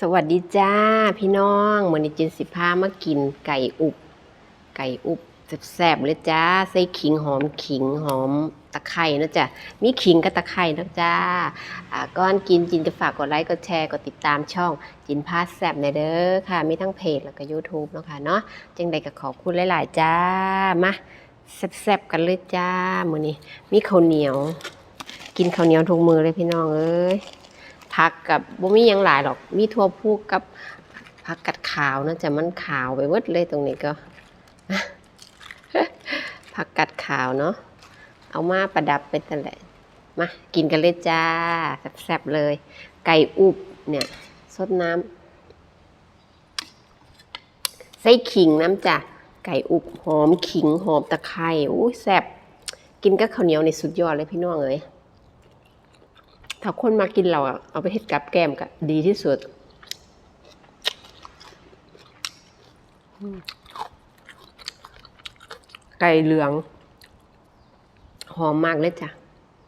สวัสดีจ้าพี่น้องวันนี้จินสิพามากินไก่อุบ ไก่อุบแซ่บๆเลยจ้าใส่ขิงหอมขิงหอมตะไคร่นะจ๊ะมีขิงกับตะไคร่นะจ้าอ่าก่อนกินจินจะฝากกดไลค์กดแชร์กดติดตามช่องจินพาแซ่บในเด้อค่ะ มีทั้งเพจแล้วก็ YouTube เนาะค่ะเนาะจังใดก็ขอบคุณหลาย ๆ จ้ามาแซ่บๆกันเลยจ้ามือนี้มีข้าวเหนียว กินข้าวเหนียวทุกมือเลยพี่น้องเอ้ย ผักกับบ่มียังหลายหรอก มีทั่วพูกกับผักกัดขาวนะจะมันขาวไปเบิดเลยตรงนี้ก็ ผักกัดขาวเนาะ เอามาประดับไปแต่ละมา กินกันเลยจ้า แซ่บๆเลย ไก่อุบเนี่ยสดน้ำใส่ขิงน้ำจ้ะไก่อุบหอมขิงหอมตะไคร้อุ้ยแซ่บกินกับข้าวเหนียวในสุดยอดเลยพี่น้องเอ้ย ถ้าคนมากินเราเอาไปเฮ็ดกับแก้มก็ดีที่สุดไก่เหลือง หอมมากเลยจ้ะ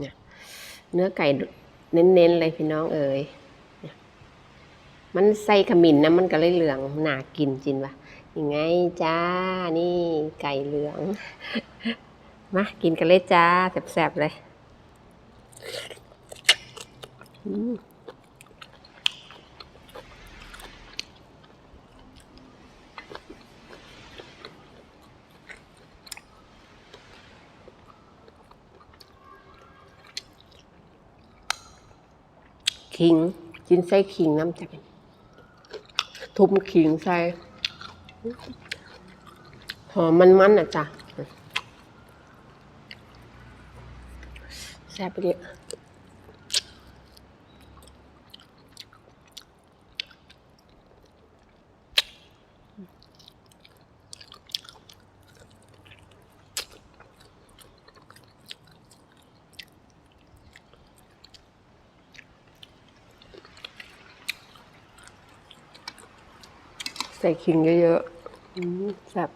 เนี่ยเนื้อไก่เน้นๆเลยพี่น้องเอ๋ยมันใส่ขมิ้นนะมันก็เลยเหลืองหนากินจริงวะยังไงจ้า นี่ไก่เหลือง มา กินกันเลยจ้าแซ่บๆเลย ขิงกินใส่ขิงน้ำจะเป็นทุบขิงใส่หอมมันๆอะจ้ะแซ่บไปเลย ใส่ขิงเยอะๆอืมแซ่บ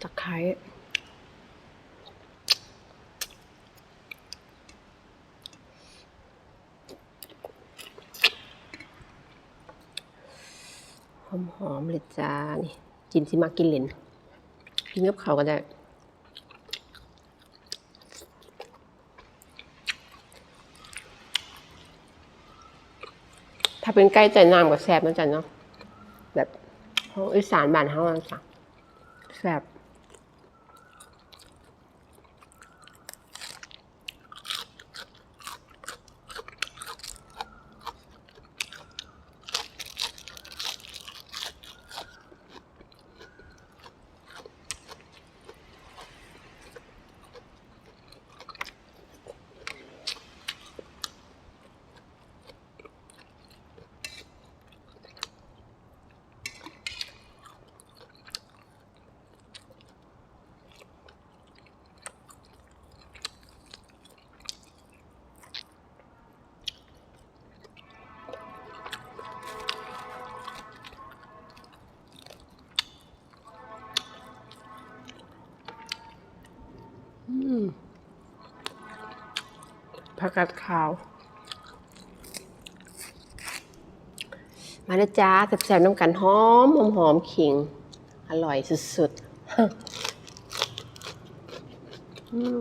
ตะไคร้หอมๆเลยจ้า นี่กินสิมากินเลนกินกับเขาวก็ได้ เป็นไก่ใจน้ำกับแซ่บนะจ๊ะเนาะแบบของอีสานบ้านเฮาอะจ้ะแซ่บอืม ผักกาดขาว มาเลยจ้าแซ่บๆน้ำกันหอมหอมหอมขิง อร่อยสุดๆอืม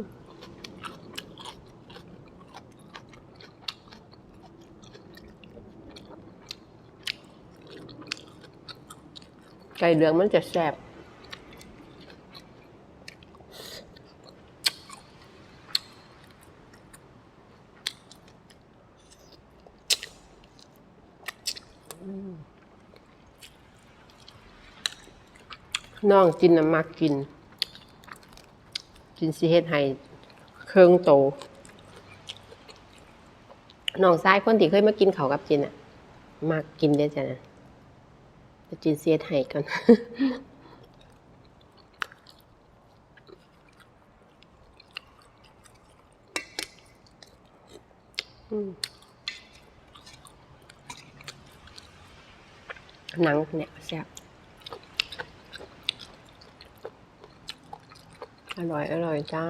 ไก่เหลืองมันจะแซ่บ น้องจินน่ะมักกิน กินสิเฮ็ดให้เครื่องโตน้องชายคนที่เคยมากินเขากับจินอะมักกินได้จ้ะนะจินเฮ็ดให้กันอืมหนังเนี่ยแซ่บ อร่อย อร่อยจ้า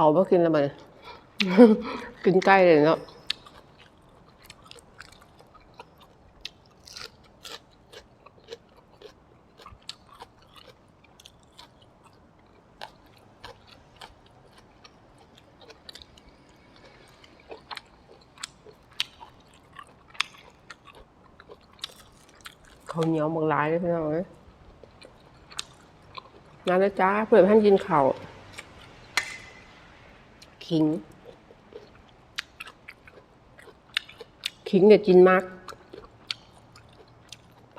เขาบ่กินแล้วบันกินใกล้เลยเนาะเขาวเหนียวบักหลายเลยพี่น้องเอ้ยมาแล้วจ้าเพื่อนท่านกินข้าว ขิง ขิงเดี๋ยวกินมาก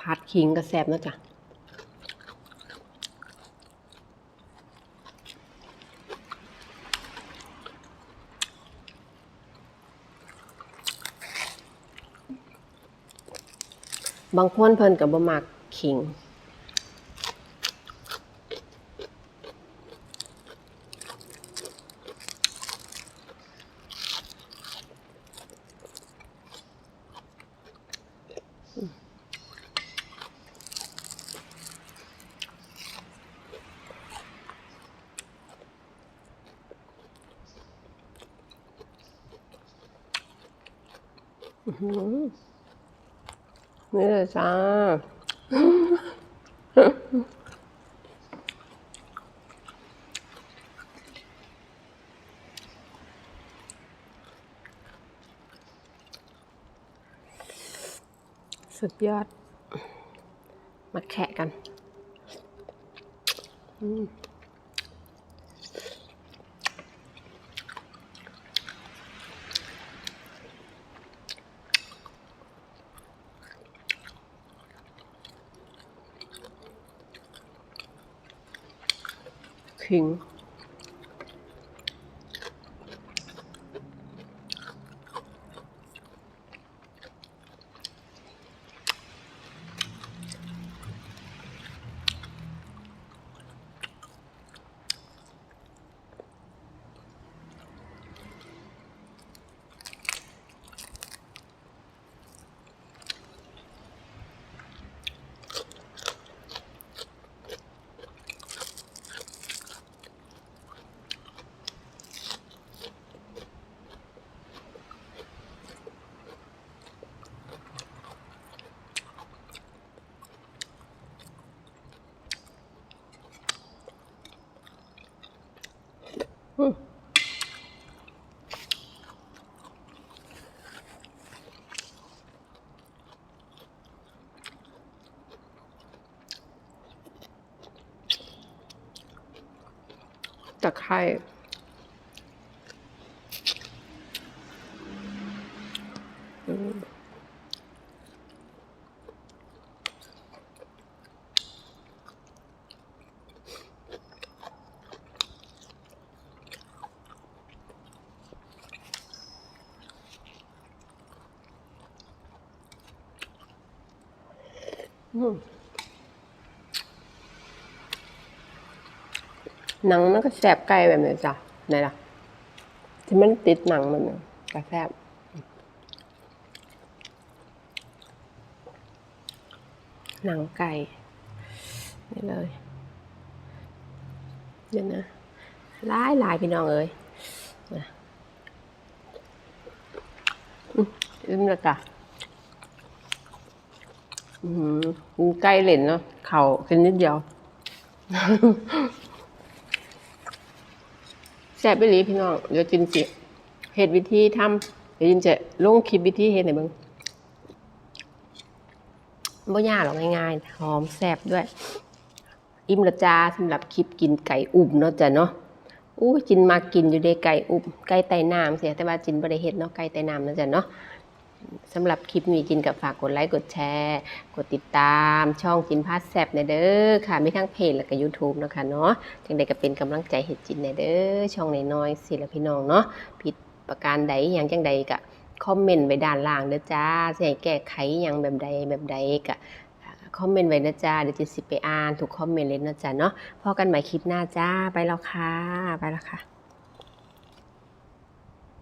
ผัดขิงกระแสบนะจ๊ะบางคนเพิ่นกับบะมักขิง นี่เลยจ้าสุดยอด มาแคะกัน อืม ขิง ตะไคร้อืมอืม หนังมันก็แสบไก่แบบนี้จ้ะไหนล่ะ ที่มันติดหนังมันน่ะแสบหนังไก่ นี่เลยเดี๋ยวนะลายลายพี่น้องเอ้ยอืมอิ่มแล้วจ้ะอือหือกินไก่เหล่นเนาะเข่ากินนิดเดียว แซ่บไปหลีพี่น้อง เดี๋ยวจินสิเห็ดวิธีทำเดี๋ยวจินจะลงคลิปวิธีเห็ดให้เบิ่งบ่ยากหรอกง่ายๆ หอมแซ่บด้วย อิ่มละจ้าสำหรับคลิปกินไก่อุ่มเนาะจ้ะเนาะอู้จินมากินอยู่ในไก่อุ่มไก่ไตน้ำเสียแต่ว่าจินบริเห็ดเนาะไก่ไตน้ำเนาะจ้ะเนาะ สำหรับคลิปนี้จินกับฝากกดไลค์ กดแชร์ กดติดตามช่องจินพาสแซบในเด้อค่ะ มีทั้งเพจและก็ YouTube เนาะค่ะเนาะจังใดก็เป็นกำลังใจให้จินในเด้อช่องน้อยๆสิละพี่น้องเนาะผิดประการใดอย่างจังใดก็คอมเมนต์ไว้ด้านล่างเด้อจ้าสิให้แก้ไขอหยังแบบใดแบบใดก็คอมเมนต์ไว้นะจ้าเดี๋ยวจินสิไปอ่านทุกคอมเมนต์เลยนะจ้าเนาะพอกันใหม่คลิปหน้าจ้าไปแล้วค่ะไปแล้วค่ะ